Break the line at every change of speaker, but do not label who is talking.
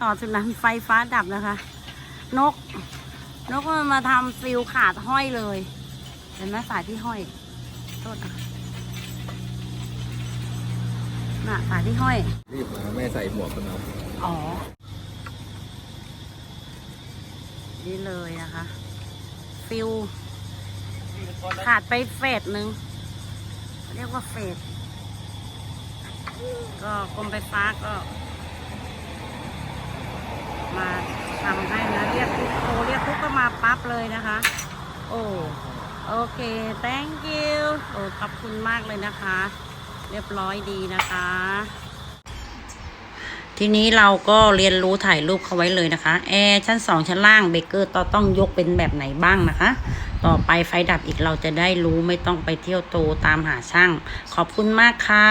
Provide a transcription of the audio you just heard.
ต่อสุดนั้นไฟฟ้าดับนะคะ นก นกมันมาทำฟิวขาดห้อยเลย เห็นไหมสายที่ห้อยโทษนะน่ะสายที่ห้อย
รีบมาแม่ใส่หมวกกันน็อก
อ๋อ นี่เลยนะคะฟิวขาดไปเฟสหนึ่ง เรียกว่าเฟส ก็กรมไฟฟ้าก็ มา ทำให้นะเรียกทุกโทรเรียกทุกก็มาปั๊บเลยนะคะ โอ้โอเค thank you โอ้ขอบคุณมากเลยนะคะ เรียบร้อยดีนะคะ ทีนี้เราก็เรียนรู้ถ่ายรูปเขาไว้เลยนะคะแอร์ชั้นสองชั้นล่างเบเกอร์ต่อต้องยกเป็นแบบไหนบ้างนะคะ ต่อไปไฟดับอีกเราจะได้รู้ไม่ต้องไปเที่ยวโตตามหาช่าง ขอบคุณมากค่ะ